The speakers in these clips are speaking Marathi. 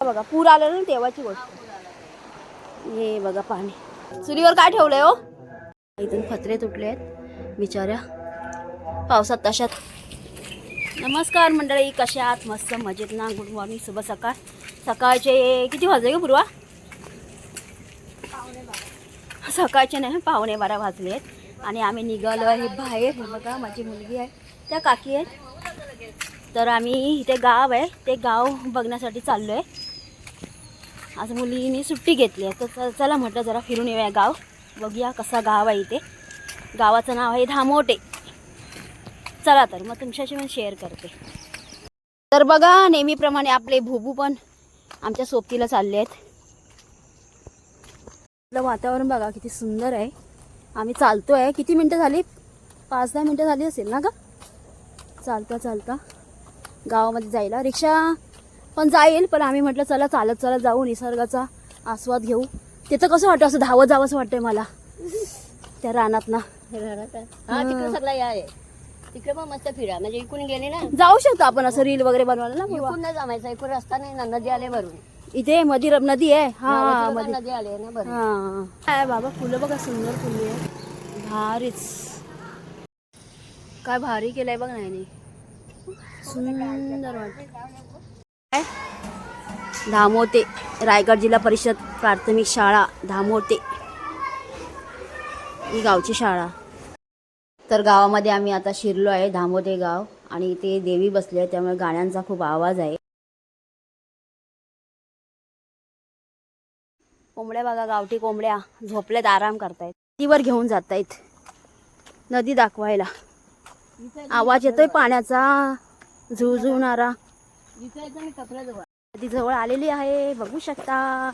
बघा पूर आलेला ना तेव्हाची गोष्ट. हे बघा पाणी. चुलीवर काय ठेवलंय हो? इथून फत्रे तुटले आहेत बिचाऱ्या. पावसात तशात. नमस्कार मंडळी कशा आहात? मस्त मजेत ना? गुड मॉर्निंग शुभ सकाळ. सकाळचे किती वाजले ग पूर्वा? सकाळचे नाही पावणे बारा वाजले आहेत. आणि आम्ही निघालो आहे बाहेर. बघा माझी मुलगी आहे. त्या काकी आहेत. तर आम्ही इथे गाव आहे. ते गाव बघण्यासाठी चाललो आहे आज मुलीने सुट्टी घेतली आहे. तर चला म्हटलं जरा फिरून येऊया गाव. बघूया कसा गाव आहे इथे. गावाचं नाव आहे धामोटे. चला तर मग तुमच्याशी मी शेअर करते. तर बघा नेहमीप्रमाणे आपले भुबू पण आमच्या सोबतीला चालले आहेत. आपलं वातावरण बघा किती सुंदर आहे. आम्ही चालतो आहे किती मिनटं झाली? पाच दहा मिनटं झाली असेल ना का चालता चालता. गावामध्ये जायला. रिक्षा पण जाईल पण आम्ही म्हटलं चला चालत चालत जाऊ निसर्गाचा आस्वाद घेऊ. तिथं कसं वाटतं असं धावत जावंसं वाटतंय मला. त्या रानात. ना हा. तिकडे सगळं या आहे. तिकडे मग मस्त फिरा. म्हणजे इकडून गेले ना. जाऊ शकतो आपण असं रील वगैरे बनवायला ना? इकडून नाही जमायचं इकडून रस्ता नाही ना नदी आले भरून. इथे मधी रब- नदी आहे. हा हा, मध्ये नदी आले ना भरून. हा. काय बाबा फुलं बघा सुंदर फुले आहे भारीच. काय भारी केलंय बघ नाही सुंदर वाटत. धामोते रायगड जिल्हा परिषद प्राथमिक शाळा धामोते. ही गावची शाळा. तर गावामध्ये आम्ही आता शिरलो आहे धामोते गाव. आणि इथे देवी बसली आहे त्यामुळे गाण्यांचा खूप आवाज आहे. कोंबड्या बघा गावठी कोंबड्या. झोपल्यात आराम करतायत. नदीवर घेऊन जातायत. नदी दाखवायला. आवाज येतोय पाण्याचा. झुळझुळणारा. विकायचं नदी जवळ आलेली आहे बघू शकता.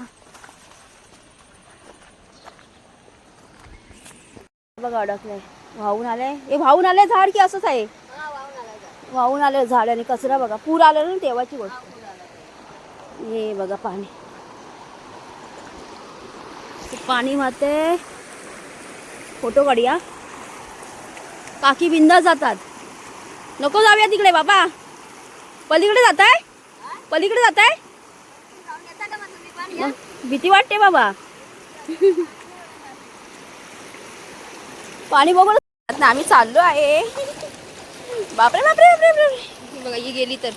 बघा अडकलंय. वाहून आलंय. हे वाहून आलंय झाड की असंच आहे? वाहून आलं झाड आणि कचरा बघा. पूर आलेलं ना तेव्हाची गोष्ट. हे बघा पाणी. पाणी माते फोटो काढूया. काकी बिंदा जातात. नको जाऊया तिकडे बाबा. पलीकडे जात आहे पलीकडे जात आहे भीती वाटते बाबा. पाणी बघून आता आम्ही चाललो आहे. बापरे बापरे बापरे बापरे. बघा ही गेली तर.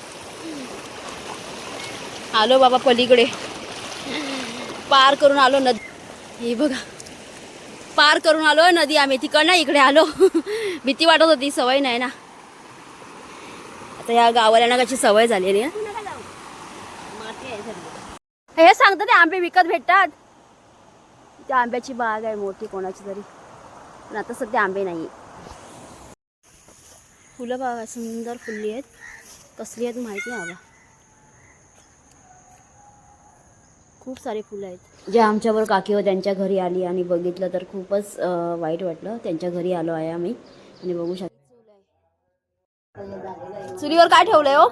आलो बाबा पलीकडे. पार करून आलो नदी. ही बघा. पार करून आलो नदी आम्ही. तिकडनं इकडे आलो. भीती वाटत होती सवय नाही ना. आता या गावाला कशी सवय झालेली आहे हे सांगतं ते आंबे विकत भेटतात. त्या आंब्याची बाग आहे मोठी कोणाची तरी. पण आता सध्या आंबे नाही फुलं बघा सुंदर फुलली आहेत. कसली आहेत माहिती नाही बाबा. खूप सारे फुलं आहेत. जे आमच्यावर काकी हो त्यांच्या घरी आली आणि बघितलं तर खूपच वाईट वाटलं. त्यांच्या घरी आलो आहे आम्ही. आणि बघू शकतो. चुलीवर काय ठेवलंय हो?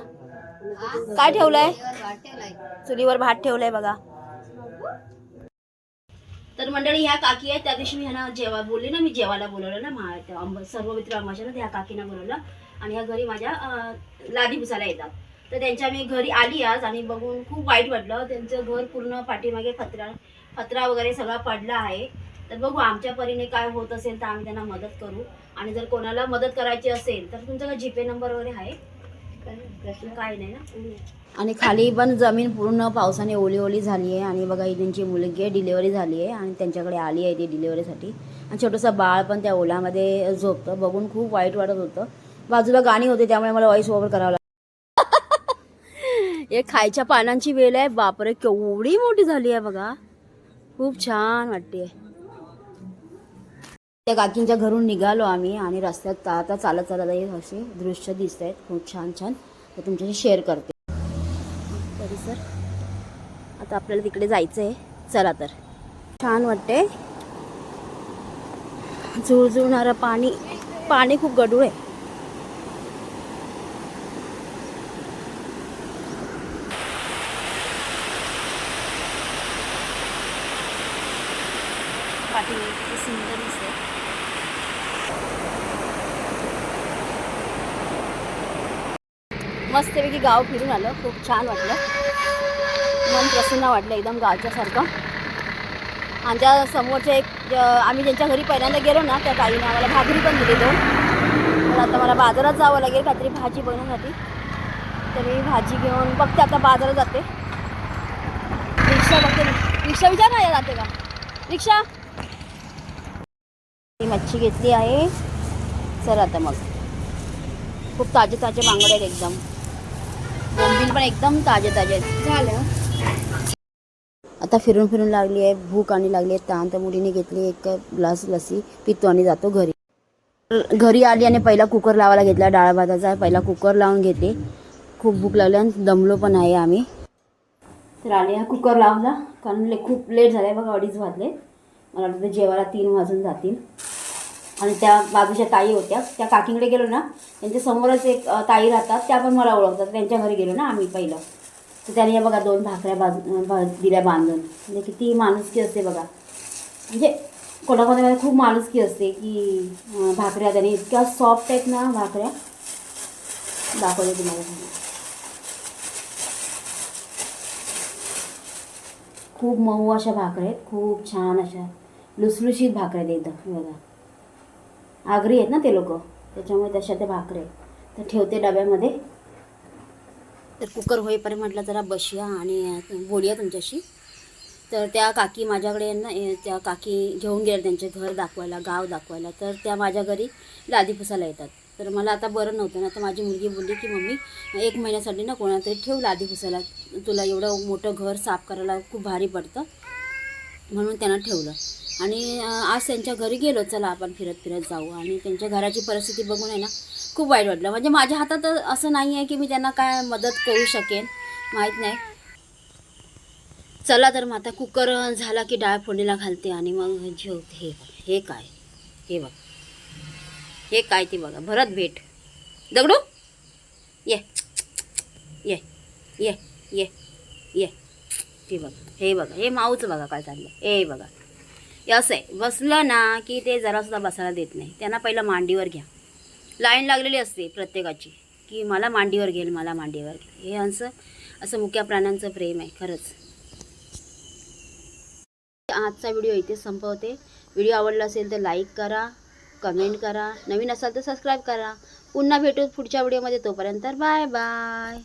काय ठेवलंय? चुलीवर भात ठेवलंय बघा. तर मंडळी ह्या काकी आहेत. त्या दिवशी मी ह्यांना जेवा बोलले ना मी जेवायला बोलवलं ना मा सर्व मित्र अमाशाला त्या काकीना बोलवलं. आणि ह्या घरी माझ्या लादी पुसायला येतात. तर त्यांच्या मी घरी आली आज आणि बघून खूप वाईट वाटलं. त्यांचं घर पूर्ण पाठीमागे पत्रा पत्रा वगैरे सगळा पडला आहे. तर बघू आमच्या परीने काय होत असेल तर आम्ही त्यांना मदत करू. आणि जर कोणाला मदत करायची असेल तर तुमचा काय जीपे नंबर वगैरे आहे? प्रश्न काय नाही ना? आणि खाली पण जमीन पूर्ण पावसाने ओली ओली झाली आहे आणि बघा ही त्यांची मुलगी आहे डिलिव्हरी झाली आहे आणि त्यांच्याकडे आली आहे ती डिलिव्हरीसाठी आणि छोटंसं बाळ पण त्या ओलामध्ये झोपतं. बघून खूप वाईट वाटत होतं. बाजूला गाणी होते त्यामुळे मला व्हॉइस ओव्हर करावं लागलं. हे खायच्या पानांची वेल आहे. बापरे केवढी मोठी झाली आहे बघा. खूप छान वाटते त्या काकींच्या घरून निघालो आम्ही आणि रस्त्यात आता चालत चालत आहे असे दृश्य दिसत आहेत खूप छान छान. तर तुमच्याशी शेअर करते. तरी सर आता आपल्याला तिकडे जायचं आहे चला तर. छान वाटते झुळझुळणारं पाणी पाणी खूप गडूळ आहे पाठी किती सुंदर दिसते मस्तपैकी गाव फिरून आलं. खूप छान वाटलं. मन प्रसन्न वाटलं एकदम गावच्यासारखं आणि त्या समोरच्या एक आम्ही ज्यांच्या घरी पहिल्यांदा गेलो ना त्या ताईने आम्हाला भाकरी पण दिली दोन. तर आता मला बाजारात जावं लागेल काहीतरी भाजी बनवण्यासाठी. तर मी भाजी घेऊन बघते आता बाजारात जाते. रिक्षा बघते रिक्षा विचार नाही जाते का? रिक्षा. मी मच्छी घेतली आहे. चल आता मग. खूप ताजे ताजे बांगडे आहेत एकदम. बोंबील पण एकदम ताजे ताजे झालं. आता फिरून फिरून लागली आहे भूक आणि लागली आहे ताण. तर मुलीने घेतली एक ग्लास लसी पितो आणि जातो घरी. घरी आली आणि पहिला कुकर लावायला घेतला डाळ भाताचा. पहिला कुकर लावून घेते खूप भूक लागली आणि दमलो पण आहे आम्ही. तर आले हा कुकर लावला कारण ले खूप लेट झालं आहे बघा अडीच वाजले. मला वाटतं जेवायला तीन वाजून जातील. आणि त्या बाजूच्या ताई होत्या. त्या काकींकडे गेलो ना त्यांच्या समोरच एक ताई राहतात. त्या पण मला ओळखतात. त्यांच्या घरी गेलो ना आम्ही पहिलं. तर त्याने या बघा दोन भाकऱ्या बाज भा- दिल्या बांधून. म्हणजे किती माणुसकी असते बघा. म्हणजे कोणाकोणामध्ये म्हणजे खूप माणुसकी असते की भाकऱ्या त्याने इतक्या सॉफ्ट आहेत ना भाकऱ्या. दाखवते तुम्हाला. खूप मऊ अशा भाकऱ्या आहेत. खूप छान अशा लुसलुशीत भाकऱ्या आहेत एकदम बघा. आगरी आहेत ना ते लोक? त्याच्यामुळे तशा ते भाकरे तर ठेवते डब्यामध्ये. तर कुकर होईपर्यंत म्हटलं जरा बसूया आणि बोलूया तुमच्याशी. तर त्या काकी माझ्याकडे ना त्या काकी घेऊन गेल्या त्यांचे घर दाखवायला गाव दाखवायला. तर त्या माझ्या घरी लादी पुसायला येतात. तर मला आता बरं नव्हतं ना तर माझी मुलगी बोलली की मम्मी एक महिन्यासाठी ना कोणातरी ठेव लादी पुसायला. तुला एवढं मोठं घर साफ करायला खूप भारी पडतं. म्हणून त्यांना ठेवलं. आणि आज त्यांच्या घरी गेलो. चला आपण फिरत फिरत जाऊ. आणि त्यांच्या घराची परिस्थिती बघून आहे ना खूप वाईट वाटलं. म्हणजे माझ्या हातात असं नाही आहे की मी त्यांना काय मदत करू शकेन. माहीत नाही. चला तर मग आता कुकर झाला की डाळ फोडणीला घालते आणि मग जेवते हे हे काय? हे बघ. हे काय ते बघा. भरत भेट. दगडू? ये. ये. ये. ये. ये. ते बघा. हे बघा. हे माऊचं बघा काय चाललं हे बघा. असं आहे. बसलं ना की ते जरासुद्धा बसायला देत नाही. त्यांना पहिलं मांडीवर घ्या. लाईन लागलेली असते प्रत्येकाची. की मला मांडीवर घेईल मला मांडीवर घेईल. हे असं असं मुक्या प्राण्यांचं प्रेम आहे खरंच. आजचा व्हिडिओ इथे संपवते. व्हिडिओ आवडला असेल तर लाईक करा कमेंट करा. नवीन असाल तर सबस्क्राईब करा. पुन्हा भेटू पुढच्या व्हिडिओमध्ये. तोपर्यंत बाय बाय.